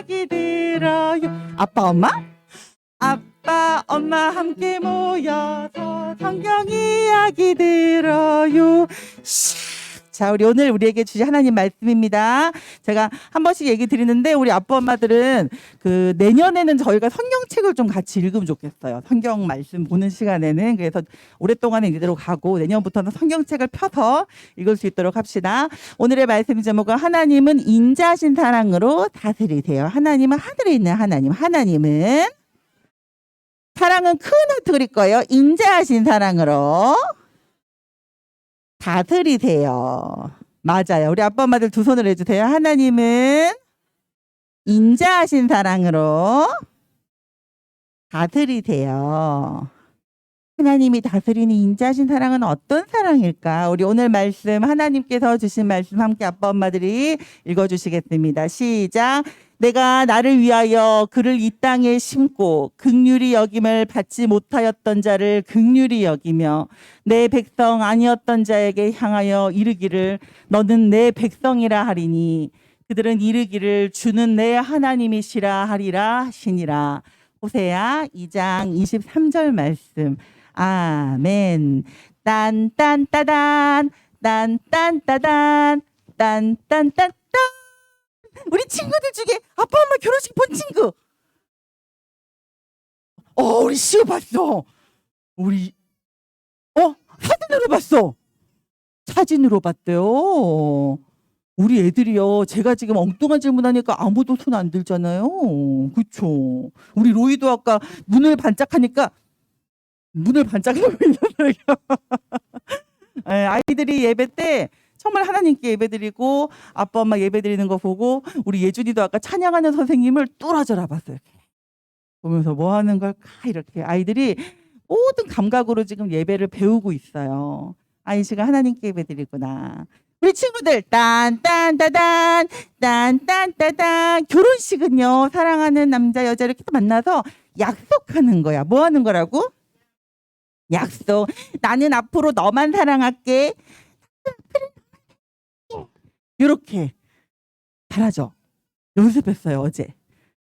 이야기 들어요. 아빠, 엄마? 아빠, 엄마 함께 모여서 성경 이야기 들어요. 샤. 자, 우리 오늘 우리에게 주신 하나님 말씀입니다. 제가 한 번씩 얘기 드리는데 우리 아빠 엄마들은 그 내년에는 저희가 성경책을 좀 같이 읽으면 좋겠어요. 성경 말씀 보는 시간에는 그래서 오랫동안은 이대로 가고 내년부터는 성경책을 펴서 읽을 수 있도록 합시다. 오늘의 말씀 제목은 하나님은 인자하신 사랑으로 다스리세요. 하나님은 하늘에 있는 하나님. 하나님은 사랑은 큰 하트 그릴 거예요. 인자하신 사랑으로 다스리세요. 맞아요. 우리 아빠 엄마들 두 손을 해주세요. 하나님은 인자하신 사랑으로 다스리세요. 하나님이 다스리는 인자하신 사랑은 어떤 사랑일까? 우리 오늘 말씀 하나님께서 주신 말씀 함께 아빠 엄마들이 읽어주시겠습니다. 시작. 내가 나를 위하여 그를 이 땅에 심고 극률이 여김을 받지 못하였던 자를 극률이 여기며 내 백성 아니었던 자에게 향하여 이르기를 너는 내 백성이라 하리니 그들은 이르기를 주는 내 하나님이시라 하리라 하시니라. 호세야 2장 23절 말씀. 아멘. 딴딴따단 딴딴따단 딴딴따단 우리 친구들 중에 아빠 엄마 결혼식 본 친구. 어, 우리 시우 봤어. 우리 어 사진으로 봤어. 사진으로 봤대요. 우리 애들이요. 제가 지금 엉뚱한 질문하니까 아무도 손 안 들잖아요. 그쵸? 우리 로이도 아까 눈을 반짝하니까 눈을 반짝하고 있는 예, 아이들이 예배 때 정말 하나님께 예배드리고 아빠 엄마 예배드리는 거 보고 우리 예준이도 아까 찬양하는 선생님을 뚫어져라 봤어요. 보면서 뭐 하는 걸까 이렇게 아이들이 모든 감각으로 지금 예배를 배우고 있어요. 아, 이 시간 하나님께 예배드리구나. 우리 친구들 딴딴따단 딴딴따단 결혼식은요 사랑하는 남자 여자 이렇게 만나서 약속하는 거야. 뭐 하는 거라고? 약속. 나는 앞으로 너만 사랑할게. 이렇게 잘하죠. 연습했어요 어제.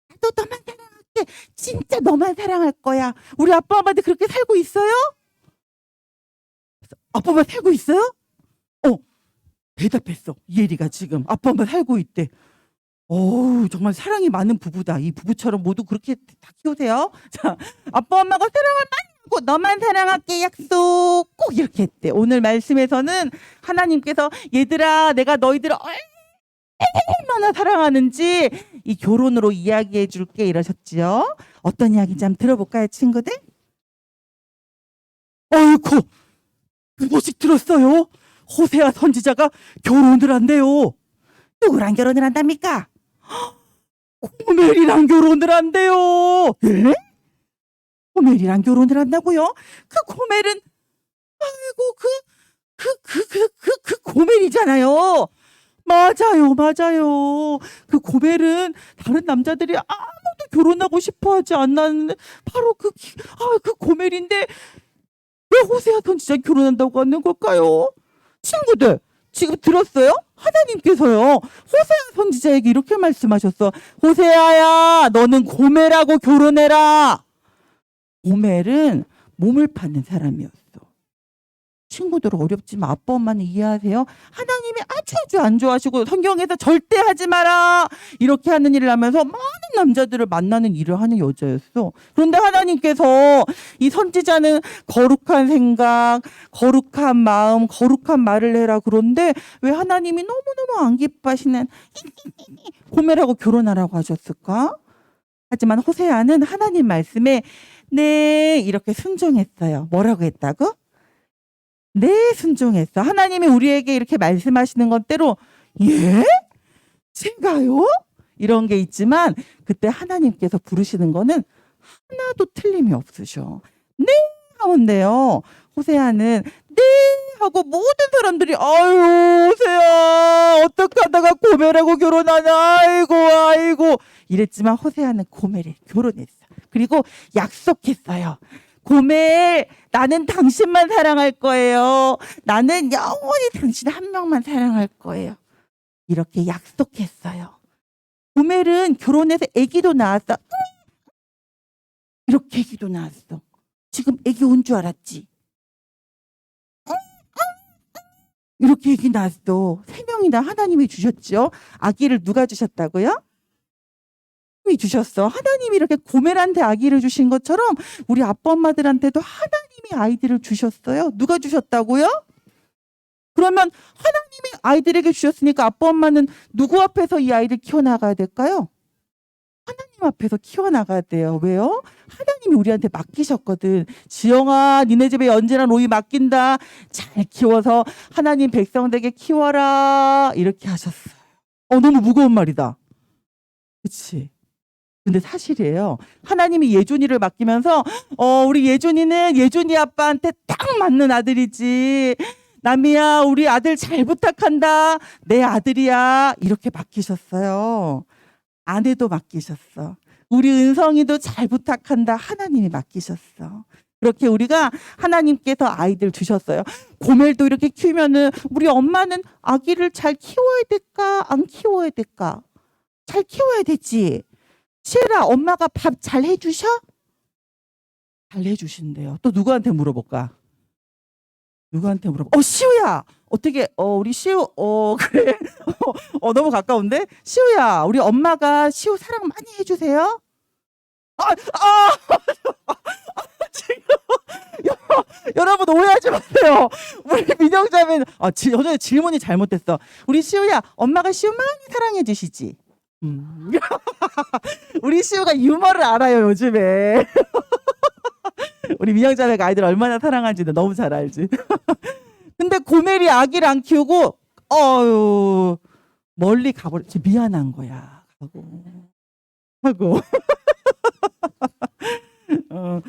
나도 너만 사랑할게. 진짜 너만 사랑할 거야. 우리 아빠 엄마도 그렇게 살고 있어요? 아빠 엄마 살고 있어요? 어 대답했어. 이혜리가 지금 아빠 엄마 살고 있대. 어우 정말 사랑이 많은 부부다. 이 부부처럼 모두 그렇게 다 키우세요. 자 아빠 엄마가 사랑을 많이 하고 너만 사랑할게 약속 꼭 이렇게 했대. 오늘 말씀에서는 하나님께서 얘들아 내가 너희들을 얼마나 사랑하는지 이 결혼으로 이야기해 줄게 이러셨지요. 어떤 이야기인지 한번 들어볼까요 친구들? 어이쿠 그 소식 들었어요. 호세아 선지자가 결혼을 한대요. 누구랑 결혼을 한답니까? 고멜이랑 결혼을 한대요. 예? 고멜이랑 결혼을 한다고요? 그 고멜은 아이고 그 그 그 그 그그 고멜이잖아요. 맞아요, 맞아요. 그 고멜은 다른 남자들이 아무도 결혼하고 싶어 하지 않는 바로 그아그 고멜인데 왜 호세아 선지자 결혼한다고 하는 걸까요? 친구들 지금 들었어요? 하나님께서요 호세아 선지자에게 이렇게 말씀하셨어. 호세아야, 너는 고멜하고 결혼해라. 고멜은 몸을 파는 사람이었어. 친구들 어렵지만 아빠 엄마는 이해하세요? 하나님이 아주 아주 안 좋아하시고 성경에서 절대 하지 마라 이렇게 하는 일을 하면서 많은 남자들을 만나는 일을 하는 여자였어. 그런데 하나님께서 이 선지자는 거룩한 생각, 거룩한 마음, 거룩한 말을 해라 그런데 왜 하나님이 너무 너무 안 기뻐하시는 고멜하고 결혼하라고 하셨을까? 하지만 호세아는 하나님 말씀에 네 이렇게 순종했어요. 뭐라고 했다고? 네, 순종했어. 하나님이 우리에게 이렇게 말씀하시는 건 때로, 예? 제가요? 이런 게 있지만, 그때 하나님께서 부르시는 거는 하나도 틀림이 없으셔. 네! 하면 돼요. 호세아는, 네! 하고 모든 사람들이, 아유, 호세아! 어떡하다가 고멜하고 결혼하냐? 아이고, 아이고. 이랬지만 호세아는 고멜에 결혼했어. 그리고 약속했어요. 고멜, 나는 당신만 사랑할 거예요. 나는 영원히 당신 한 명만 사랑할 거예요. 이렇게 약속했어요. 고멜은 결혼해서 아기도 낳았어. 이렇게 아기도 낳았어. 지금 아기 온 줄 알았지? 이렇게 아기 낳았어. 세 명이나 하나님이 주셨죠. 아기를 누가 주셨다고요? 하나님이 주셨어. 하나님이 이렇게 고멜한테 아기를 주신 것처럼 우리 아빠 엄마들한테도 하나님이 아이들을 주셨어요. 누가 주셨다고요? 그러면 하나님이 아이들에게 주셨으니까 아빠 엄마는 누구 앞에서 이 아이를 키워나가야 될까요? 하나님 앞에서 키워나가야 돼요. 왜요? 하나님이 우리한테 맡기셨거든. 지영아, 니네 집에 언제나 로이 맡긴다. 잘 키워서 하나님 백성되게 키워라. 이렇게 하셨어요. 어, 너무 무거운 말이다. 그치? 근데 사실이에요. 하나님이 예준이를 맡기면서, 어, 우리 예준이는 예준이 아빠한테 딱 맞는 아들이지. 남이야, 우리 아들 잘 부탁한다. 내 아들이야. 이렇게 맡기셨어요. 아내도 맡기셨어. 우리 은성이도 잘 부탁한다. 하나님이 맡기셨어. 그렇게 우리가 하나님께서 아이들 주셨어요. 고멜도 이렇게 키우면은 우리 엄마는 아기를 잘 키워야 될까? 안 키워야 될까? 잘 키워야 되지. 시에라, 엄마가 밥 잘 해주셔? 잘 해주신대요. 또 누구한테 물어볼까? 누구한테 물어봐? 어, 시우야! 어떻게, 어, 우리 시우, 어, 그래. 어, 너무 가까운데? 시우야, 우리 엄마가 시우 사랑 많이 해주세요? 아, 아! 지금, 여- 여러분 오해하지 마세요. 우리 민영자매는, 아, 지, 여전히 질문이 잘못됐어. 우리 시우야, 엄마가 시우 많이 사랑해 주시지? 음. 우리 시우가 유머를 알아요, 요즘에. 우리 민영자매가 아이들 얼마나 사랑하는지는 너무 잘 알지. 근데 고멜이 아기를 안 키우고 어유 멀리 가버렸지 미안한 거야. 하고. 하고. 어,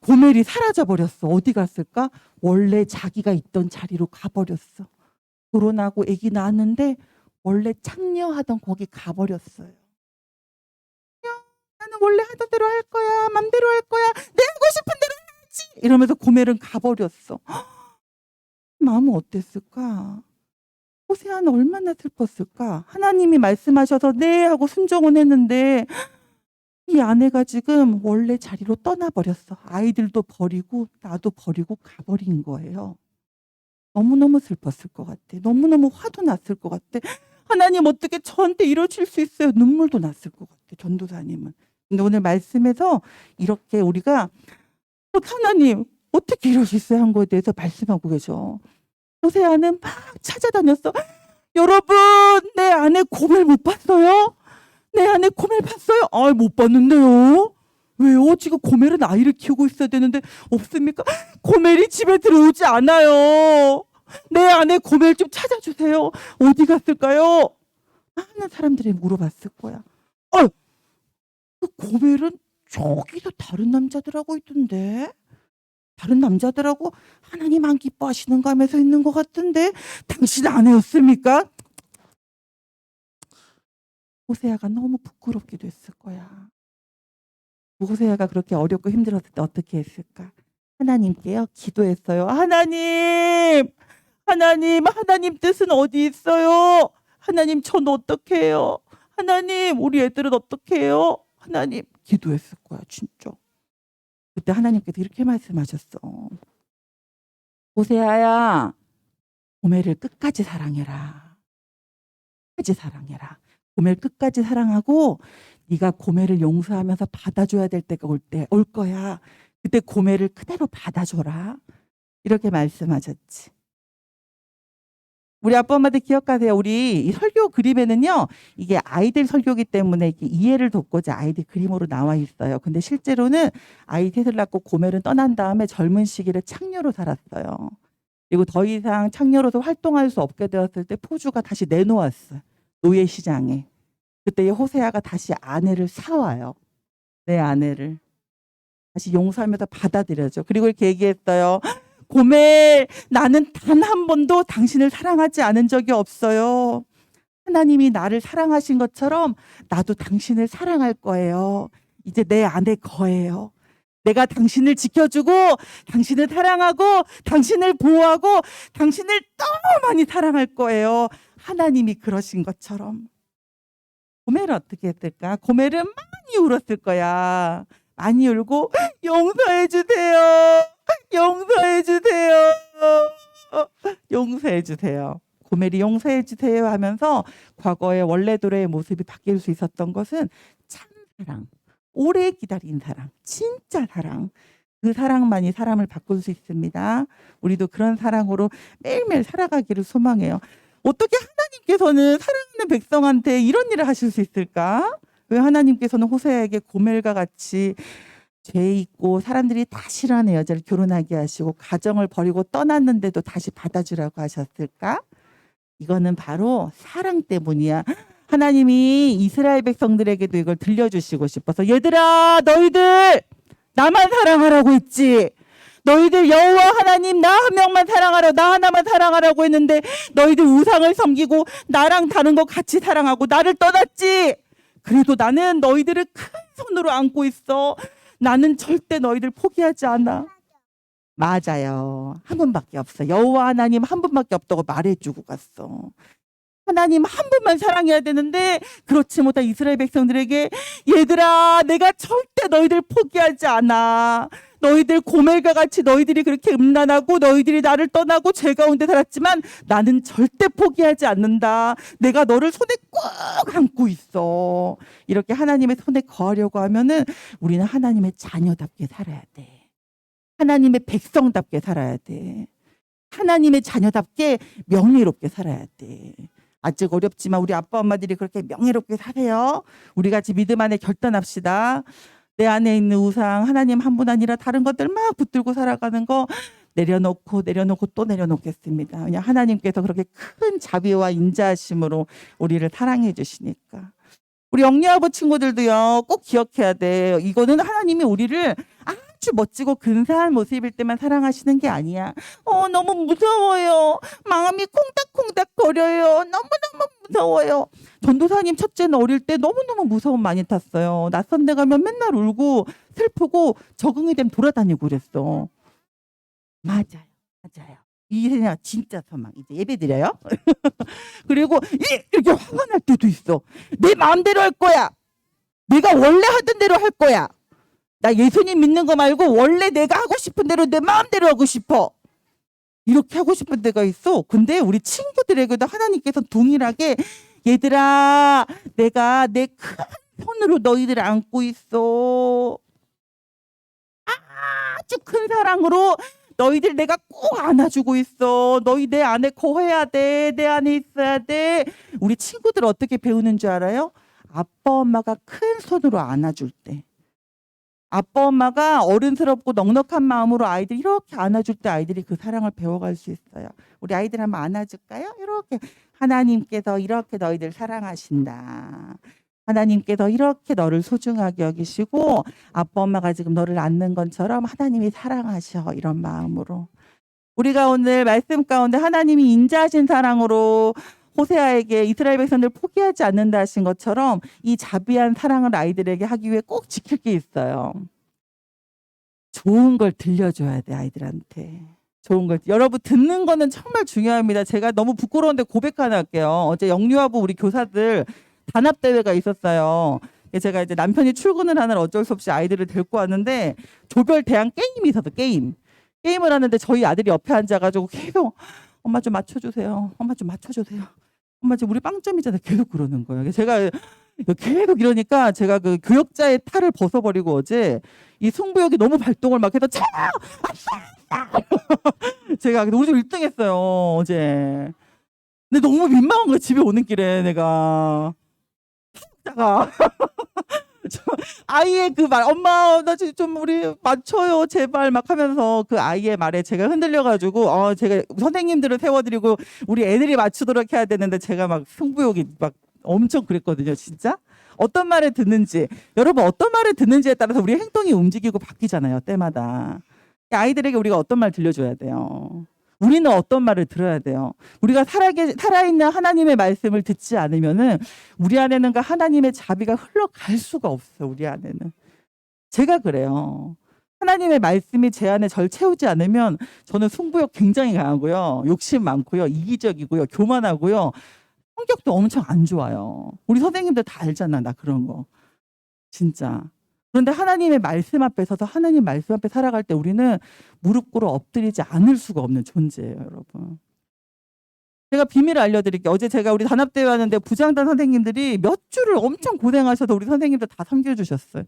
고멜이 사라져 버렸어. 어디 갔을까? 원래 자기가 있던 자리로 가버렸어. 결혼하고 아기 낳았는데 원래 창녀하던 거기 가버렸어요 원래 하던 대로 할 거야 맘대로 할 거야 내 하고 싶은 대로 해야지 이러면서 고멜은 가버렸어 마음은 어땠을까? 호세아는 얼마나 슬펐을까? 하나님이 말씀하셔서 네 하고 순종은 했는데 이 아내가 지금 원래 자리로 떠나버렸어. 아이들도 버리고 나도 버리고 가버린 거예요. 너무너무 슬펐을 것 같아. 너무너무 화도 났을 것 같아. 하나님 어떻게 저한테 이러실 수 있어요? 눈물도 났을 것 같아. 전도사님은. 근데 오늘 말씀에서 이렇게 우리가 어, 하나님 어떻게 이러셨어요? 한 거에 대해서 말씀하고 계셔. 호세아는 막 찾아다녔어. 여러분, 내 아내 고멜 못 봤어요? 내 아내 고멜 봤어요? 아, 못 봤는데요. 왜요? 지금 고멜은 아이를 키우고 있어야 되는데 없습니까? 고멜이 집에 들어오지 않아요. 내 아내 고멜 좀 찾아주세요. 어디 갔을까요? 많은 사람들이 물어봤을 거야. 어, 그 고멜은 저기서 다른 남자들하고 있던데. 다른 남자들하고 하나님 안 기뻐하시는 감에서 있는 것 같은데 당신 아내였습니까? 호세아가 너무 부끄럽게 됐을 거야. 호세아가 그렇게 어렵고 힘들었을 때 어떻게 했을까? 하나님께요 기도했어요. 하나님, 하나님, 하나님 뜻은 어디 있어요? 하나님 전 어떻게 해요? 하나님 우리 애들은 어떻게 해요? 하나님 기도했을 거야 진짜. 그때 하나님께서 이렇게 말씀하셨어. 호세아야, 고멜을 끝까지 사랑해라. 끝까지 사랑해라. 고멜 끝까지 사랑하고 네가 고멜을 용서하면서 받아줘야 될 때가 올 때 올 거야. 그때 고멜을 그대로 받아줘라. 이렇게 말씀하셨지. 우리 아빠 엄마들 기억하세요. 우리 이 설교 그림에는요, 이게 아이들 설교기 때문에 이해를 돕고자 아이들 그림으로 나와 있어요. 근데 실제로는 아이 셋을 낳고 고멜은 떠난 다음에 젊은 시기를 창녀로 살았어요. 그리고 더 이상 창녀로서 활동할 수 없게 되었을 때 포주가 다시 내놓았어요. 노예 시장에. 그때 이 호세아가 다시 아내를 사와요. 내 아내를. 다시 용서하면서 받아들여죠. 그리고 이렇게 얘기했어요. 고멜, 나는 단 한 번도 당신을 사랑하지 않은 적이 없어요. 하나님이 나를 사랑하신 것처럼 나도 당신을 사랑할 거예요. 이제 내 안에 거예요. 내가 당신을 지켜주고, 당신을 사랑하고, 당신을 보호하고, 당신을 너무 많이 사랑할 거예요. 하나님이 그러신 것처럼. 고멜은 어떻게 했을까? 고멜은 많이 울었을 거야. 많이 울고 용서해 주세요. 용서해 주세요. 용서해 주세요. 고멜이 용서해 주세요 하면서 과거의 원래대로의 모습이 바뀔 수 있었던 것은 참 사랑, 오래 기다린 사랑, 진짜 사랑. 그 사랑만이 사람을 바꿀 수 있습니다. 우리도 그런 사랑으로 매일매일 살아가기를 소망해요. 어떻게 하나님께서는 사랑하는 백성한테 이런 일을 하실 수 있을까? 왜 하나님께서는 호세에게 고멜과 같이 죄 있고 사람들이 다 싫어하는 여자를 결혼하게 하시고 가정을 버리고 떠났는데도 다시 받아주라고 하셨을까? 이거는 바로 사랑 때문이야. 하나님이 이스라엘 백성들에게도 이걸 들려주시고 싶어서 얘들아 너희들 나만 사랑하라고 했지. 너희들 여호와 하나님 나 한 명만 사랑하라 나 하나만 사랑하라고 했는데 너희들 우상을 섬기고 나랑 다른 거 같이 사랑하고 나를 떠났지. 그래도 나는 너희들을 큰 손으로 안고 있어. 나는 절대 너희들 포기하지 않아. 맞아요. 한 분밖에 없어. 여호와 하나님 한 분밖에 없다고 말해주고 갔어. 하나님 한 분만 사랑해야 되는데 그렇지 못한 이스라엘 백성들에게 얘들아 내가 절대 너희들 포기하지 않아. 너희들 고멜과 같이 너희들이 그렇게 음란하고 너희들이 나를 떠나고 죄 가운데 살았지만 나는 절대 포기하지 않는다. 내가 너를 손에 꼭 안고 있어. 이렇게 하나님의 손에 거하려고 하면은 우리는 하나님의 자녀답게 살아야 돼. 하나님의 백성답게 살아야 돼. 하나님의 자녀답게 명예롭게 살아야 돼. 아직 어렵지만 우리 아빠 엄마들이 그렇게 명예롭게 사세요. 우리 같이 믿음 안에 결단합시다. 내 안에 있는 우상 하나님 한 분 아니라 다른 것들 막 붙들고 살아가는 거 내려놓고 내려놓고 또 내려놓겠습니다. 그냥 하나님께서 그렇게 큰 자비와 인자하심으로 우리를 사랑해 주시니까. 우리 영리아버 친구들도요 꼭 기억해야 돼요. 이거는 하나님이 우리를 아주 멋지고 근사한 모습일 때만 사랑하시는 게 아니야. 어 너무 무서워요. 마음이 콩닥콩닥 거려요. 너무너무 무서워요. 전도사님 첫째는 어릴 때 너무너무 무서움 많이 탔어요. 낯선 데 가면 맨날 울고 슬프고 적응이 되면 돌아다니고 그랬어. 맞아요. 맞아요. 이세냐 진짜 소망 이제 예배 드려요. 그리고 이- 이렇게 화가 날 때도 있어. 내 마음대로 할 거야. 내가 원래 하던 대로 할 거야. 나 예수님 믿는 거 말고 원래 내가 하고 싶은 대로 내 마음대로 하고 싶어. 이렇게 하고 싶은 데가 있어. 근데 우리 친구들에게도 하나님께서 동일하게 얘들아, 내가 내 큰 손으로 너희들 안고 있어. 아주 큰 사랑으로 너희들 내가 꼭 안아주고 있어. 너희 내 안에 거해야 돼. 내 안에 있어야 돼. 우리 친구들 어떻게 배우는 줄 알아요? 아빠 엄마가 큰 손으로 안아줄 때. 아빠 엄마가 어른스럽고 넉넉한 마음으로 아이들 이렇게 안아줄 때 아이들이 그 사랑을 배워갈 수 있어요. 우리 아이들 한번 안아줄까요? 이렇게 하나님께서 이렇게 너희들 사랑하신다. 하나님께서 이렇게 너를 소중하게 여기시고 아빠 엄마가 지금 너를 안는 것처럼 하나님이 사랑하셔 이런 마음으로 우리가 오늘 말씀 가운데 하나님이 인자하신 사랑으로 호세아에게 이스라엘 백성들 포기하지 않는다 하신 것처럼 이 자비한 사랑을 아이들에게 하기 위해 꼭 지킬 게 있어요. 좋은 걸 들려줘야 돼 아이들한테. 좋은 걸 여러분 듣는 거는 정말 중요합니다. 제가 너무 부끄러운데 고백 하나 할게요. 어제 영유아부 우리 교사들 단합 대회가 있었어요. 제가 이제 남편이 출근을 하는 어쩔 수 없이 아이들을 데리고 왔는데 조별 대항 게임이 있었어 게임. 게임을 하는데 저희 아들이 옆에 앉아가지고 계속 엄마 좀 맞춰주세요. 엄마 좀 맞춰주세요. 엄마 지금 우리 빵점이잖아요. 계속 그러는 거예요. 제가 계속 이러니까 제가 그 교역자의 탈을 벗어버리고 어제 이 승부욕이 너무 발동을 막 해서 차! 제가 우리 집 1등 했어요. 어제. 근데 너무 민망한 거야. 집에 오는 길에 내가. 다가 아이의 그 말, 엄마, 나 지금 좀 우리 맞춰요, 제발 막 하면서 그 아이의 말에 제가 흔들려가지고, 어, 제가 선생님들을 세워드리고 우리 애들이 맞추도록 해야 되는데 제가 막 승부욕이 막 엄청 그랬거든요, 진짜. 어떤 말을 듣는지, 여러분 어떤 말을 듣는지에 따라서 우리 행동이 움직이고 바뀌잖아요, 때마다. 아이들에게 우리가 어떤 말 들려줘야 돼요. 우리는 어떤 말을 들어야 돼요. 우리가 살아계, 살아있는 하나님의 말씀을 듣지 않으면은 우리 안에는 그 하나님의 자비가 흘러갈 수가 없어요. 우리 안에는. 제가 그래요. 하나님의 말씀이 제 안에 절 채우지 않으면 저는 승부욕 굉장히 강하고요. 욕심 많고요. 이기적이고요. 교만하고요. 성격도 엄청 안 좋아요. 우리 선생님들 다 알잖아, 나 그런 거. 진짜. 그런데 하나님의 말씀 앞에 서서 하나님 말씀 앞에 살아갈 때 우리는 무릎 꿇어 엎드리지 않을 수가 없는 존재예요, 여러분. 제가 비밀을 알려드릴게요. 어제 제가 우리 단합대회 하는데 부장단 선생님들이 몇 주를 엄청 고생하셔서 우리 선생님들 다 섬겨주셨어요.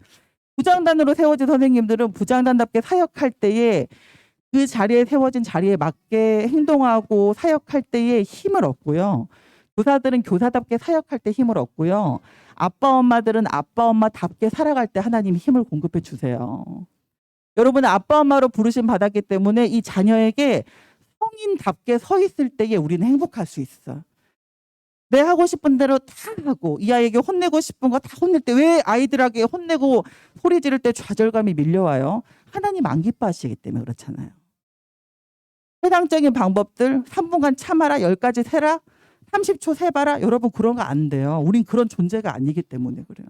부장단으로 세워진 선생님들은 부장단답게 사역할 때에 그 자리에 세워진 자리에 맞게 행동하고 사역할 때에 힘을 얻고요. 교사들은 교사답게 사역할 때 힘을 얻고요. 아빠 엄마들은 아빠 엄마답게 살아갈 때 하나님이 힘을 공급해 주세요. 여러분 아빠 엄마로 부르심 받았기 때문에 이 자녀에게 성인답게 서 있을 때에 우리는 행복할 수 있어. 내 하고 싶은 대로 다 하고 이 아이에게 혼내고 싶은 거 다 혼낼 때 왜 아이들에게 혼내고 소리 지를 때 좌절감이 밀려와요? 하나님 안 기뻐하시기 때문에 그렇잖아요. 세상적인 방법들 3분간 참아라 10가지 세라 30초 세봐라 여러분 그런 거 안 돼요. 우린 그런 존재가 아니기 때문에 그래요.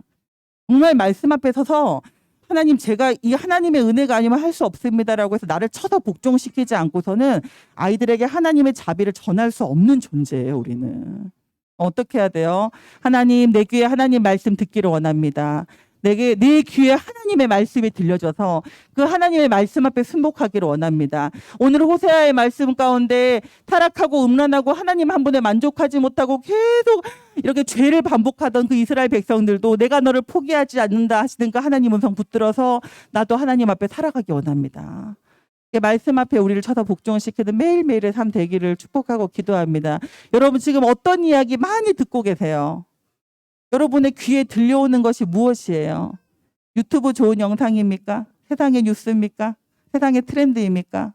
정말 말씀 앞에 서서 하나님 제가 이 하나님의 은혜가 아니면 할 수 없습니다라고 해서 나를 쳐서 복종시키지 않고서는 아이들에게 하나님의 자비를 전할 수 없는 존재예요 우리는. 어떻게 해야 돼요? 하나님 내 귀에 하나님 말씀 듣기를 원합니다. 내게 내 귀에 하나님의 말씀이 들려져서 그 하나님의 말씀 앞에 순복하기를 원합니다. 오늘 호세아의 말씀 가운데 타락하고 음란하고 하나님 한 분에 만족하지 못하고 계속 이렇게 죄를 반복하던 그 이스라엘 백성들도 내가 너를 포기하지 않는다 하시는 그 하나님 음성 붙들어서 나도 하나님 앞에 살아가기 원합니다. 이 말씀 앞에 우리를 쳐서 복종시키는 매일매일의 삶 되기를 축복하고 기도합니다. 여러분 지금 어떤 이야기 많이 듣고 계세요? 여러분의 귀에 들려오는 것이 무엇이에요? 유튜브 좋은 영상입니까? 세상의 뉴스입니까? 세상의 트렌드입니까?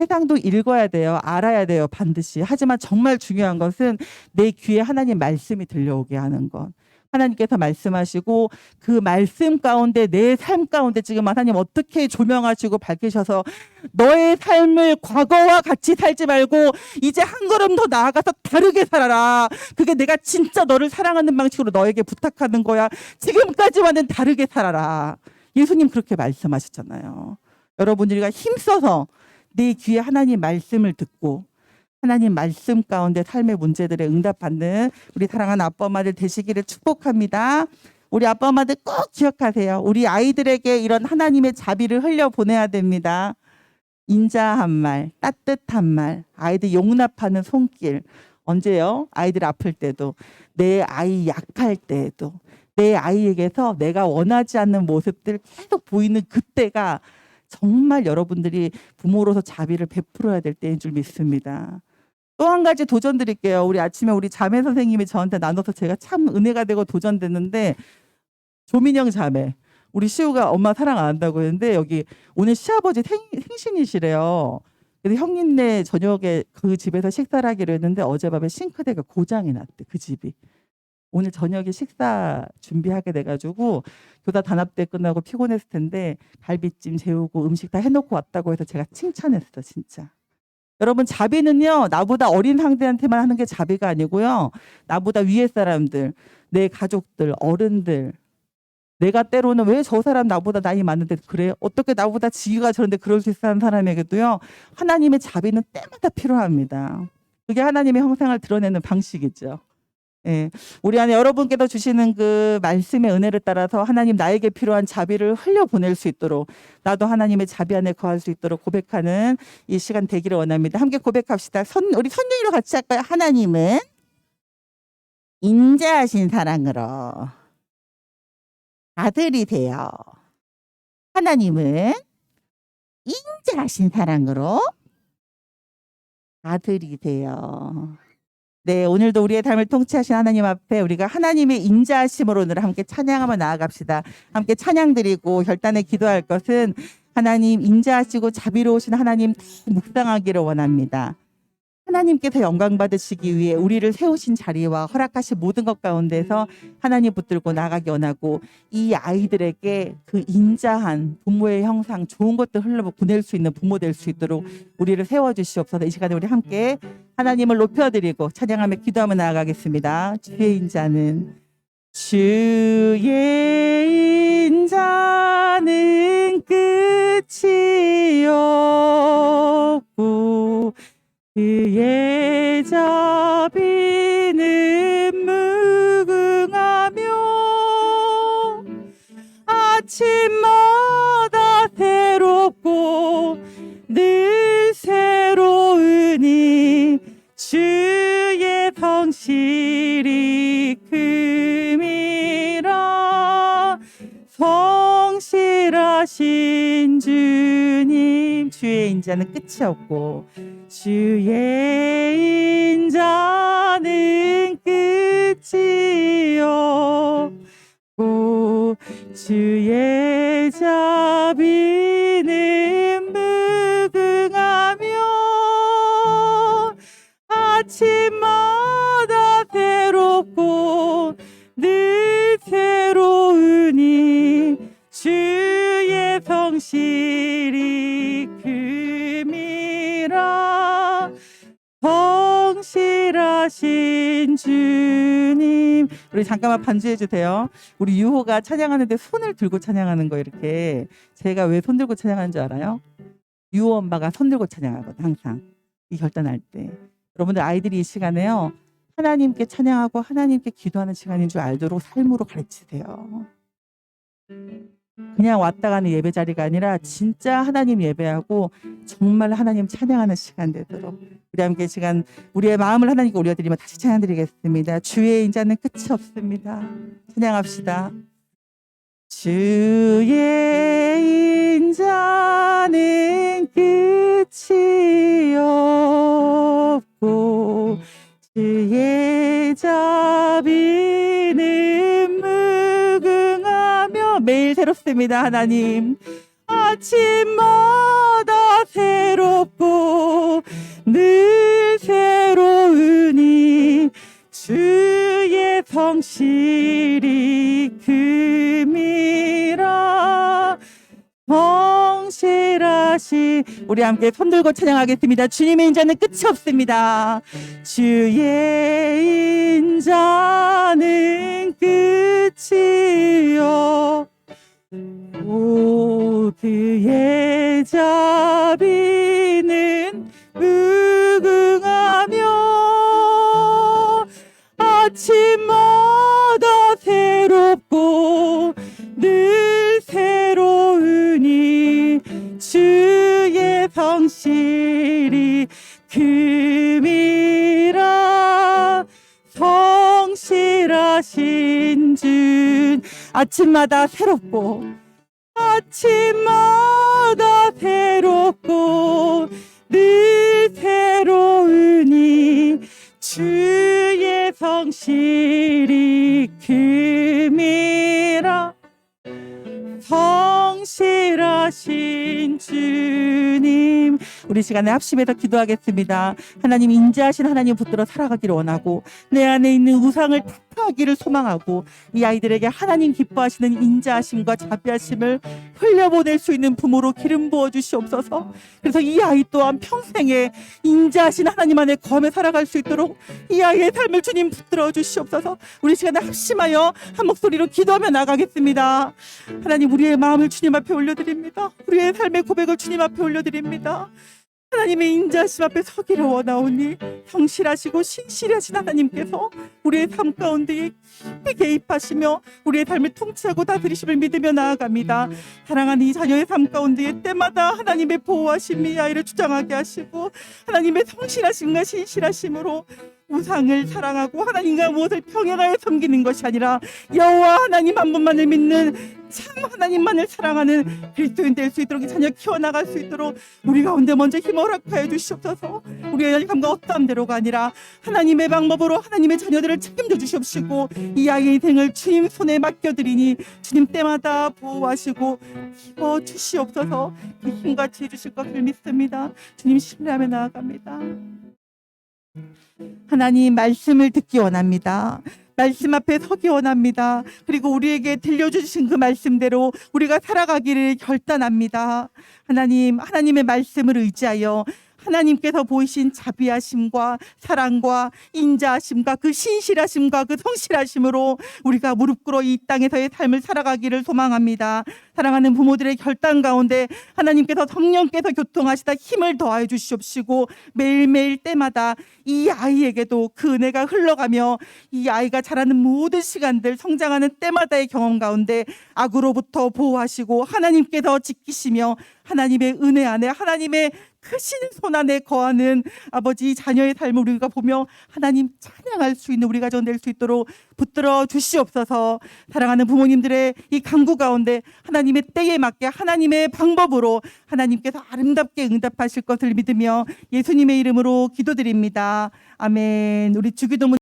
세상도 읽어야 돼요. 알아야 돼요. 반드시. 하지만 정말 중요한 것은 내 귀에 하나님 말씀이 들려오게 하는 것. 하나님께서 말씀하시고 그 말씀 가운데 내 삶 가운데 지금 하나님 어떻게 조명하시고 밝히셔서 너의 삶을 과거와 같이 살지 말고 이제 한 걸음 더 나아가서 다르게 살아라. 그게 내가 진짜 너를 사랑하는 방식으로 너에게 부탁하는 거야. 지금까지와는 다르게 살아라. 예수님 그렇게 말씀하셨잖아요. 여러분들이가 힘써서 내 귀에 하나님 말씀을 듣고 하나님 말씀 가운데 삶의 문제들에 응답받는 우리 사랑하는 아빠 엄마들 되시기를 축복합니다. 우리 아빠 엄마들 꼭 기억하세요. 우리 아이들에게 이런 하나님의 자비를 흘려 보내야 됩니다. 인자한 말, 따뜻한 말, 아이들 용납하는 손길. 언제요? 아이들 아플 때도, 내 아이 약할 때에도, 내 아이에게서 내가 원하지 않는 모습들 계속 보이는 그때가 정말 여러분들이 부모로서 자비를 베풀어야 될 때인 줄 믿습니다. 또 한 가지 도전 드릴게요. 우리 아침에 우리 자매 선생님이 저한테 나눠서 제가 참 은혜가 되고 도전됐는데 조민영 자매. 우리 시우가 엄마 사랑 안 한다고 했는데 여기 오늘 시아버지 생, 생신이시래요. 그래서 형님네 저녁에 그 집에서 식사를 하기로 했는데 어젯밤에 싱크대가 고장이 났대. 그 집이. 오늘 저녁에 식사 준비하게 돼가지고 교다 단합대 끝나고 피곤했을 텐데 갈비찜 재우고 음식 다 해놓고 왔다고 해서 제가 칭찬했어 진짜. 여러분 자비는요 나보다 어린 상대한테만 하는 게 자비가 아니고요. 나보다 위에 사람들 내 가족들 어른들. 내가 때로는 왜 저 사람 나보다 나이 많은데 그래 어떻게 나보다 지위가 저런데 그럴 수 있어 하는 사람에게도요 하나님의 자비는 때마다 필요합니다. 그게 하나님의 형상을 드러내는 방식이죠 예, 우리 안에 여러분께도 주시는 그 말씀의 은혜를 따라서 하나님 나에게 필요한 자비를 흘려 보낼 수 있도록 나도 하나님의 자비 안에 거할 수 있도록 고백하는 이 시간 되기를 원합니다. 함께 고백합시다. 선, 우리 선율이로 같이 할까요? 하나님은 인자하신 사랑으로 아들이 되어 하나님은 인자하신 사랑으로 아들이 되어 네, 오늘도 우리의 삶을 통치하신 하나님 앞에 우리가 하나님의 인자하심으로 오늘 함께 찬양하며 나아갑시다. 함께 찬양 드리고 결단에 기도할 것은 하나님 인자하시고 자비로우신 하나님 다 묵상하기를 원합니다. 하나님께서 영광 받으시기 위해 우리를 세우신 자리와 허락하신 모든 것 가운데서 하나님 붙들고 나가기 원하고 이 아이들에게 그 인자한 부모의 형상 좋은 것들 흘러 보낼 수 있는 부모 될 수 있도록 우리를 세워 주시옵소서. 이 시간에 우리 함께 하나님을 높여 드리고 찬양하며 기도하며 나아가겠습니다. 주의 인자는 주의 인자는 끝이 없고 그의 자비는 무궁하며 아침마다 새롭고 늘 새로우니 주의 성실이 큼이라 성실하신 주님. 주의 인자는 끝이 없고 주의 인자는 끝이 없고 주의 자비는 무궁하며 아침마다 우리 잠깐만 반주해 주세요. 우리 유호가 찬양하는데 손을 들고 찬양하는 거 이렇게. 제가 왜 손 들고 찬양하는 줄 알아요? 유호 엄마가 손 들고 찬양하거든 항상. 이 결단할 때. 여러분들 아이들이 이 시간에요. 하나님께 찬양하고 하나님께 기도하는 시간인 줄 알도록 삶으로 가르치세요. 그냥 왔다 가는 예배 자리가 아니라 진짜 하나님 예배하고 정말 하나님 찬양하는 시간 되도록 우리 함께 시간 우리의 마음을 하나님께 올려드리며 다시 찬양드리겠습니다. 주의 인자는 끝이 없습니다. 찬양합시다. 주의 인자는 끝이 없고 주의 자비 매일 새롭습니다 하나님. 아침마다 새롭고 늘 새로우니 주의 성실이 금이라. 성실하시 우리 함께 손 들고 찬양하겠습니다. 주님의 인자는 끝이 없습니다. 주의 인자는 끝이 없고 그의 자비는 무궁하며 아침마다 새롭고 늘 새로우니 주의 성실이 금이라 성실하신 주 아침마다 새롭고 아침마다 새롭고 늘 새로우니 주의 성실이 금이라 성실하신 주님 우리 시간에 합심해서 기도하겠습니다 하나님 인자하신 하나님 붙들어 살아가기를 원하고 내 안에 있는 우상을 타파하기를 소망하고 이 아이들에게 하나님 기뻐하시는 인자하심과 자비하심을 흘려보낼 수 있는 부모로 기름 부어 주시옵소서 그래서 이 아이 또한 평생에 인자하신 하나님 안에 거하며 살아갈 수 있도록 이 아이의 삶을 주님 붙들어 주시옵소서 우리 시간에 합심하여 한 목소리로 기도하며 나가겠습니다 하나님 우리의 마음을 주님 앞에 올려드립니다. 우리의 삶의 고백을 주님 앞에 올려드립니다. 하나님의 인자하심 앞에 서기를 원하오니 성실하시고 신실하신 하나님께서 우리의 삶 가운데 깊이 개입하시며 우리의 삶을 통치하고 다스리심을 믿으며 나아갑니다. 사랑하는 이 자녀의 삶 가운데 때마다 하나님의 보호하심이 이 아이를 주장하게 하시고 하나님의 성실하심과 신실하심으로 우상을 사랑하고 하나님과 무엇을 평행하여 섬기는 것이 아니라 여호와 하나님 한 분만을 믿는 참 하나님만을 사랑하는 그리스도인 될 수 있도록 이 자녀 키워나갈 수 있도록 우리 가운데 먼저 힘을 허락하여 주시옵소서. 우리의 감과 어떠한 대로가 아니라 하나님의 방법으로 하나님의 자녀들을 책임져 주시옵시고 이 아이의 인생을 주님 손에 맡겨드리니 주님 때마다 보호하시고 키워 주시옵소서. 그 힘같이 해주실 것을 믿습니다. 주님 신뢰하며 나아갑니다 하나님 말씀을 듣기 원합니다. 말씀 앞에 서기 원합니다. 그리고 우리에게 들려주신 그 말씀대로 우리가 살아가기를 결단합니다. 하나님, 하나님의 말씀을 의지하여 하나님께서 보이신 자비하심과 사랑과 인자하심과 그 신실하심과 그 성실하심으로 우리가 무릎 꿇어 이 땅에서의 삶을 살아가기를 소망합니다. 사랑하는 부모들의 결단 가운데 하나님께서 성령께서 교통하시다 힘을 더하여 주시옵시고 매일매일 때마다 이 아이에게도 그 은혜가 흘러가며 이 아이가 자라는 모든 시간들 성장하는 때마다의 경험 가운데 악으로부터 보호하시고 하나님께서 지키시며 하나님의 은혜 안에 하나님의 크신 손 안에 거하는 아버지 자녀의 삶을 우리가 보며 하나님 찬양할 수 있는 우리가 전될 수 있도록 붙들어 주시옵소서 사랑하는 부모님들의 이 강구 가운데 하나님의 때에 맞게 하나님의 방법으로 하나님께서 아름답게 응답하실 것을 믿으며 예수님의 이름으로 기도드립니다. 아멘. 우리 주기도문